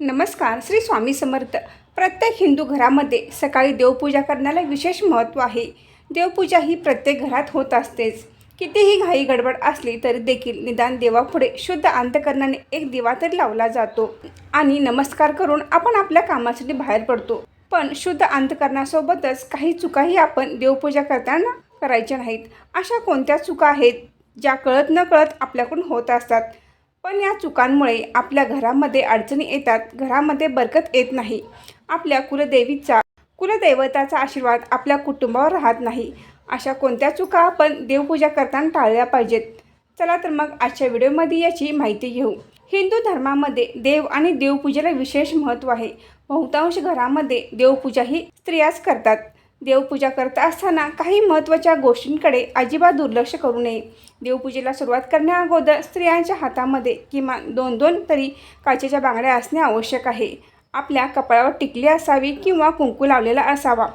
नमस्कार श्री स्वामी समर्थ. प्रत्येक हिंदू घरामध्ये सकाळी देवपूजा करण्याला विशेष महत्त्व आहे. देवपूजा ही प्रत्येक घरात होत असतेच. कितीही घाई गडबड असली तरी देखील निदान देवापुढे शुद्ध अंतकरणाने एक दिवा तरी लावला जातो आणि नमस्कार करून आपण आपल्या कामासाठी बाहेर पडतो. पण शुद्ध अंतकरणासोबतच काही चुकाही आपण देवपूजा करताना करायच्या नाहीत. अशा कोणत्या चुका आहेत ज्या कळत न कळत आपल्याकडून होत असतात? पण या चुकांमुळे आपल्या घरामध्ये अडचणी येतात घरामध्ये बरकत येत नाही. आपल्या कुलदेवीचा कुलदैवताचा आशीर्वाद आपल्या कुटुंबावर राहत नाही. अशा कोणत्या चुका आपण देवपूजा करताना टाळल्या पाहिजेत? चला तर मग आजच्या व्हिडिओमध्ये याची माहिती घेऊ. हिंदू धर्मामध्ये देव आणि देवपूजेला विशेष महत्त्व आहे. बहुतांश घरामध्ये देवपूजा ही स्त्रियाच करतात. देवपूजा करत असताना काही महत्त्वाच्या गोष्टींकडे अजिबात दुर्लक्ष करू नये. देवपूजेला सुरुवात करण्याअगोदर स्त्रियांच्या हातामध्ये किमान दोन दोन तरी काचेच्या बांगड्या असणे आवश्यक आहे. आपल्या कपाळावर टिकली असावी किंवा कुंकू लावलेला असावा.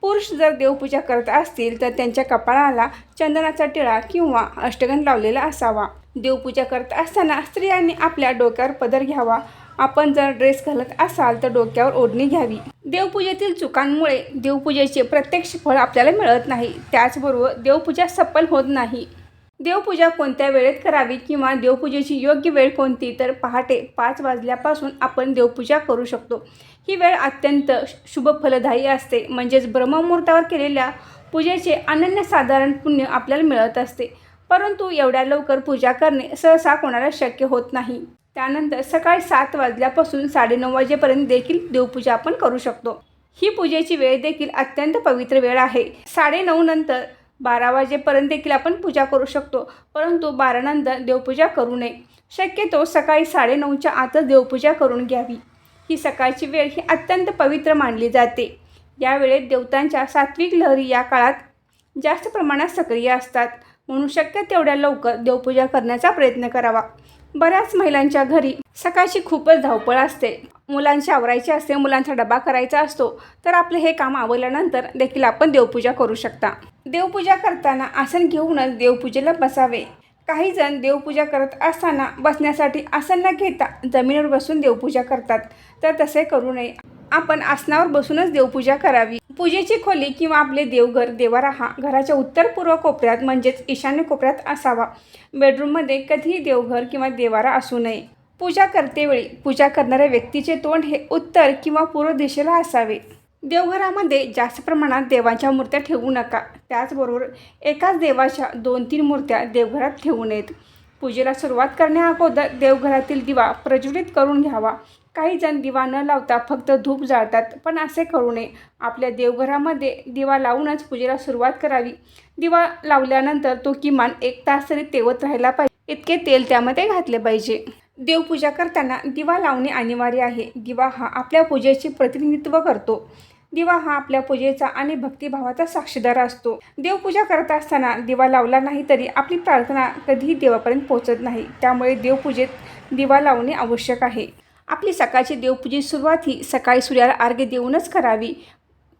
पुरुष जर देवपूजा करत असतील तर त्यांच्या कपाळाला चंदनाचा टिळा किंवा अष्टगंध लावलेला असावा. देवपूजा करत असताना स्त्रियांनी आपल्या डोक्यावर पदर घ्यावा. आपण जर ड्रेस घालत असाल तर डोक्यावर ओढणी घ्यावी. देवपूजेतील चुकांमुळे देवपूजेचे प्रत्यक्ष फळ आपल्याला मिळत नाही. त्याचबरोबर देवपूजा सफल होत नाही. देवपूजा कोणत्या वेळेत करावी किंवा देवपूजेची योग्य वेळ कोणती? तर पहाटे पाच वाजल्यापासून आपण देवपूजा करू शकतो. ही वेळ अत्यंत शुभ फलदायी असते. म्हणजेच ब्रह्ममुहूर्तावर केलेल्या पूजेचे अनन्यसाधारण पुण्य आपल्याला मिळत असते. परंतु एवढ्या लवकर पूजा करणे सहसा कोणाला शक्य होत नाही. त्यानंतर सकाळी सात वाजल्यापासून साडेनऊ वाजेपर्यंत देखील देवपूजा आपण करू शकतो. ही पूजेची वेळ देखील अत्यंत पवित्र वेळ आहे. साडेनऊ नंतर बारा वाजेपर्यंत देखील आपण पूजा करू शकतो परंतु बारानंतर देवपूजा करू नये. शक्यतो सकाळी साडेनऊच्या आतच देवपूजा करून घ्यावी. ही सकाळची वेळ ही अत्यंत पवित्र मानली जाते. यावेळेत देवतांच्या सात्विक लहरी या काळात जास्त प्रमाणात सक्रिय असतात. म्हणून शक्य तेवढ्या लवकर देवपूजा करण्याचा प्रयत्न करावा. बऱ्याच महिलांच्या घरी सकाळची खूपच धावपळ असते. मुलांची आवरायची असते मुलांचा डबा करायचा असतो तर आपले हे काम आवरल्यानंतर देखील आपण देवपूजा करू शकता. देवपूजा करताना आसन घेऊनच देवपूजेला बसावे. काही जण देवपूजा करत असताना बसण्यासाठी आसन न घेता जमिनीवर बसून देवपूजा करतात. तर तसे करू नये. आपण आसनावर बसूनच देवपूजा करावी. पूजेची खोली किंवा आपले देवघर देवारा हा घराच्या उत्तर पूर्व कोपऱ्यात म्हणजेच ईशान्य कोपऱ्यात असावा. बेडरूममध्ये कधीही देवघर किंवा देवारा असू नये. पूजा करतेवेळी पूजा करणाऱ्या व्यक्तीचे तोंड हे उत्तर किंवा पूर्व दिशेला असावे. देवघरामध्ये जास्त प्रमाणात देवांच्या मूर्त्या ठेवू नका. त्याचबरोबर एकाच देवाच्या दोन तीन मूर्त्या देवघरात ठेवू नयेत. पूजेला सुरुवात करण्याअगोदर देवघरातील दिवा प्रज्वलित करून घ्यावा. काही जण दिवा न लावता फक्त धूप जाळतात पण असे करू नये. आपल्या देवघरामध्ये दिवा लावूनच पूजेला सुरुवात करावी. दिवा लावल्यानंतर तो किमान एक तास तरी तेवत राहायला पाहिजे. इतके तेल त्यामध्ये घातले पाहिजे. देवपूजा करताना दिवा लावणे अनिवार्य आहे. दिवा हा आपल्या पूजेचे प्रतिनिधित्व करतो. दिवा हा आपल्या पूजेचा आणि भक्तिभावाचा साक्षीदार असतो. देवपूजा करत असताना दिवा लावला नाही तरी आपली प्रार्थना कधीही देवापर्यंत पोहोचत नाही. त्यामुळे देवपूजेत दिवा लावणे आवश्यक आहे. आपली सकाळची देवपूजेची सुरुवात ही सकाळी सूर्याला अर्घ्य देऊनच करावी.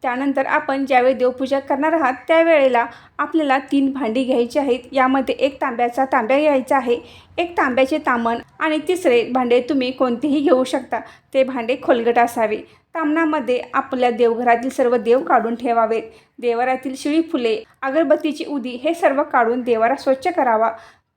त्यानंतर आपण ज्यावेळी देवपूजा करणार आहात त्यावेळेला आपल्याला तीन भांडी घ्यायची आहेत. यामध्ये एक तांब्याचा तांब्या घ्यायचा आहे एक तांब्याचे तामण आणि तिसरे भांडे तुम्ही कोणतेही घेऊ शकता. ते भांडे खोलगट असावे. तामणामध्ये आपल्या देवघरातील सर्व देव काढून ठेवावेत. देवारातील शिळी फुले अगरबत्तीची उदी हे सर्व काढून देवारा स्वच्छ करावा.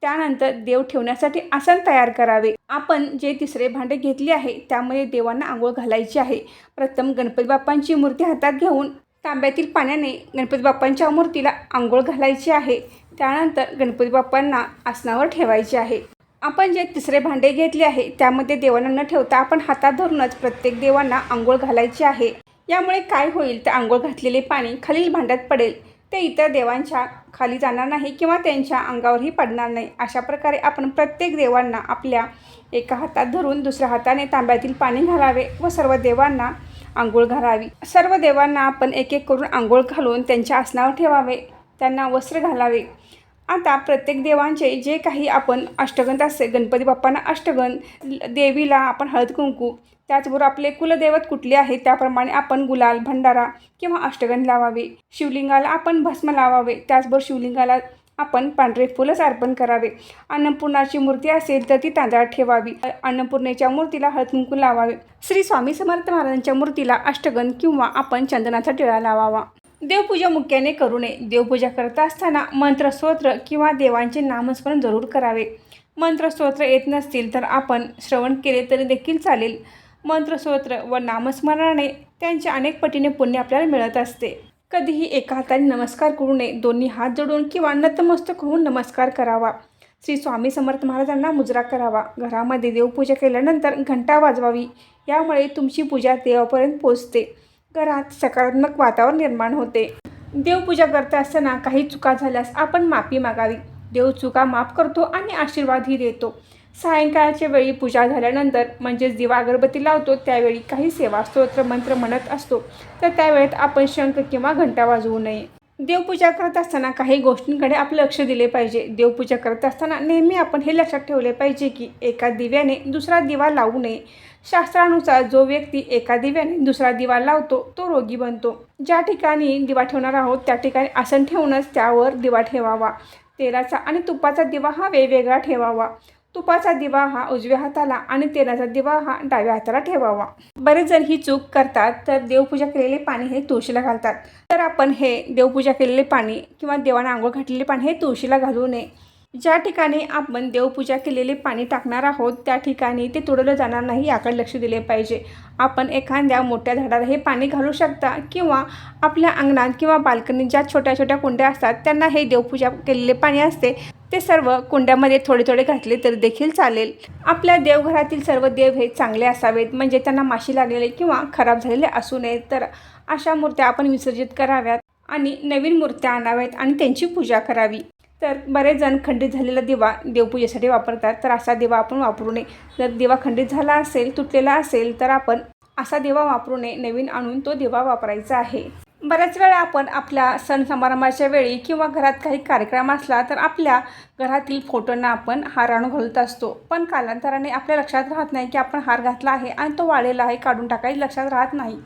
त्यानंतर देव ठेवण्यासाठी आसन तयार करावे. आपण जे तिसरे भांडे घेतले आहे त्यामध्ये देवांना आंघोळ घालायची आहे. प्रथम गणपती बाप्पांची मूर्ती हातात घेऊन तांब्यातील पाण्याने गणपती बाप्पांच्या मूर्तीला आंघोळ घालायची आहे. त्यानंतर गणपती बाप्पांना आसनावर ठेवायचे आहे. आपण जे तिसरे भांडे घेतले आहे त्यामध्ये देवांना न ठेवता आपण हातात धरूनच प्रत्येक देवांना आंघोळ घालायची आहे. यामुळे काय होईल? तर आंघोळ घातलेले पाणी खालील भांड्यात पडेल. ते इतर देवांच्या खाली जाणार नाही किंवा त्यांच्या अंगावरही पडणार नाही. अशा प्रकारे आपण प्रत्येक देवांना आपल्या एका हातात धरून दुसऱ्या हाताने तांब्यातील पाणी घालावे व सर्व देवांना आंघोळ घालावी. सर्व देवांना आपण एक एक करून आंघोळ घालून त्यांच्या आसनावर ठेवावे. त्यांना वस्त्र घालावे. आता प्रत्येक देवांचे जे काही आपण अष्टगंध असते गणपती बाप्पांना अष्टगंध देवीला आपण हळद कुंकू त्याचबरोबर आपले कुलदैवत कुठले आहे त्याप्रमाणे आपण गुलाल भंडारा किंवा अष्टगंध लावावे. शिवलिंगाला आपण भस्म लावावे त्याचबरोबर शिवलिंगाला आपण पांढरे फुलच अर्पण करावे. अन्नपूर्णाची मूर्ती असेल तर ती तांदळात ठेवावी. अन्नपूर्णेच्या मूर्तीला हळद कुंकू लावावे. श्री स्वामी समर्थ महाराजांच्या मूर्तीला अष्टगंध किंवा आपण चंदनाचा टिळा लावावा. देवपूजा मुख्याने करू नये. देवपूजा करत असताना मंत्रस्तोत्र किंवा देवांचे नामस्मरण जरूर करावे. मंत्रस्तोत्र येत नसतील तर आपण श्रवण केले तरी देखील चालेल. मंत्रस्तोत्र व नामस्मरणाने त्यांचे अनेक पटीने पुण्य आपल्याला मिळत असते. कधीही एका हाताने नमस्कार करू नये. दोन्ही हात जोडून किंवा नतमस्तक होऊन नमस्कार करावा. श्री स्वामी समर्थ महाराजांना मुजरा करावा. घरामध्ये देवपूजा केल्यानंतर घंटा वाजवावी. यामुळे तुमची पूजा देवापर्यंत पोचते. घरात सकारात्मक वातावरण निर्माण होते. देवपूजा करत असताना काही चुका झाल्यास आपण माफी मागावी. देव चुका माफ करतो आणि आशीर्वादही देतो. सायंकाळच्या वेळी पूजा झाल्यानंतर म्हणजेच दिवा अगरबत्ती लावतो त्यावेळी काही सेवा स्तोत्र मंत्र म्हणत असतो. तर त्यावेळेत आपण शंख किंवा घंटा वाजवू नये. देवपूजा करत असताना काही गोष्टींकडे आपलं लक्ष दिले पाहिजे. देवपूजा करत असताना नेहमी आपण हे लक्षात ठेवले पाहिजे की एका दिव्याने दुसरा दिवा लावू नये. शास्त्रानुसार जो व्यक्ती एका दिव्याने दुसरा दिवा लावतो तो रोगी बनतो. ज्या ठिकाणी दिवा ठेवणार आहोत त्या ठिकाणी आसन ठेवूनच त्यावर दिवा ठेवावा. तेलाचा आणि तुपाचा दिवा हा वेगवेगळा ठेवावा. तुपाचा दिवा हा उजव्या हाताला आणि तेलाचा दिवा हा डाव्या हाताला ठेवावा. बरेच जण ही चूक करतात तर देवपूजा केलेले पाणी हे तुळशीला घालतात. तर आपण हे देवपूजा केलेले पाणी किंवा देवाने आंघोळ घातलेले पाणी हे तुळशीला घालू नये. ज्या ठिकाणी आपण देवपूजा केलेले पाणी टाकणार आहोत त्या ठिकाणी ते तुडवलं जाणार नाही याकडे लक्ष दिले पाहिजे. आपण एखाद्या मोठ्या झाडाला हे पाणी घालू शकता किंवा आपल्या अंगणात किंवा बाल्कनीत ज्या छोट्या छोट्या कुंड्या असतात त्यांना हे देवपूजा केलेले पाणी असते. ते सर्व कुंड्यामध्ये थोडे थोडे घातले तर देखील चालेल. आपल्या देवघरातील सर्व देव हे चांगले असावेत म्हणजे त्यांना माशी लागलेले किंवा खराब झालेले असू नयेत. तर अशा मूर्त्या आपण विसर्जित कराव्यात आणि नवीन मूर्त्या आणाव्यात आणि त्यांची पूजा करावी. तर बरेच जण खंडित झालेला दिवा देवपूजेसाठी वापरतात. तर असा दिवा आपण वापरू नये. जर दिवा खंडित झाला असेल तुटलेला असेल तर आपण असा दिवा वापरू नये नवीन आणून तो दिवा वापरायचा आहे. बऱ्याच वेळा आपण आपल्या सण समारंभाच्या वेळी किंवा घरात काही कार्यक्रम असला तर आपल्या घरातील फोटोंना आपण हार आणून घालत असतो. पण कालांतराने आपल्या लक्षात राहत नाही की आपण हार घातला आहे आणि तो वाळलेला आहे काढून टाकायचं लक्षात राहत नाही.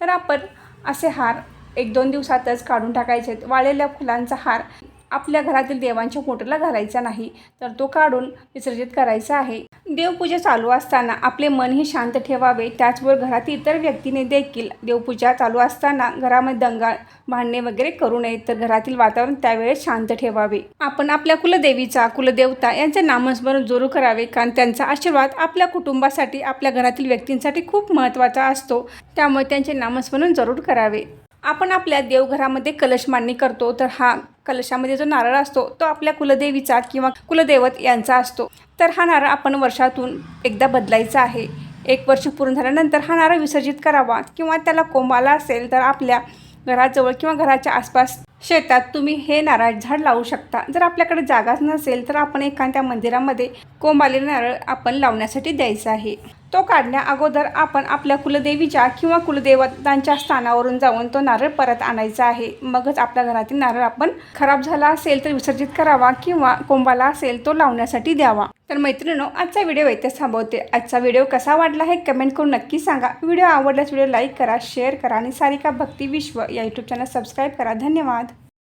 तर आपण असे हार एक दोन दिवसातच काढून टाकायचे आहेत. वाळलेल्या फुलांचा हार आपल्या घरातील देवांच्या फोटोला घालायचा नाही तर तो काढून विसर्जित करायचा आहे. देवपूजा चालू असताना आपले मनही शांत ठेवावे त्याचबरोबर घरातील इतर व्यक्तीने देखील देवपूजा चालू असताना घरामध्ये दंगा भांडणे वगैरे करू नये तर घरातील वातावरण त्यावेळेस शांत ठेवावे. आपण आपल्या कुलदेवीचा कुलदेवता यांचे नामस्मरण जरूर करावे कारण त्यांचा आशीर्वाद आपल्या कुटुंबासाठी आपल्या घरातील व्यक्तींसाठी खूप महत्त्वाचा असतो. त्यामुळे त्यांचे नामस्मरण जरूर करावे. आपण आपल्या देवघरामध्ये कलश मांडणी करतो तर हा कलशामध्ये जो नारळ असतो तो आपल्या कुलदेवीचा किंवा कुलदैवत यांचा असतो. तर हा नारळ आपण वर्षातून एकदा बदलायचा आहे. एक वर्ष पूर्ण झाल्यानंतर हा नारळ विसर्जित करावा किंवा त्याला कोंबाला असेल तर आपल्या घराजवळ किंवा घराच्या आसपास शेतात तुम्ही हे नारळ झाड लावू शकता. जर आपल्याकडे जागाच नसेल तर आपण एखाद्या मंदिरामध्ये कोंबालेला नारळ आपण लावण्यासाठी द्यायचा आहे. तो काढण्या अगोदर आपण आपल्या कुलदेवीच्या किंवा कुलदेवतांच्या स्थानावरून जाऊन तो नारळ परत आणायचा आहे. मगच आपल्या घरातील नारळ आपण खराब झाला असेल तर विसर्जित करावा किंवा कोंबाला असेल तो लावण्यासाठी द्यावा. तर मैत्रिणीनो आजचा व्हिडिओ इथेच थांबवते. आजचा व्हिडिओ कसा वाटला हे कमेंट करून नक्की सांगा. व्हिडिओ आवडल्यास व्हिडिओ लाईक करा शेअर करा आणि सारिका भक्ती विश्व या यूट्यूब चॅनल सबस्क्राईब करा. धन्यवाद.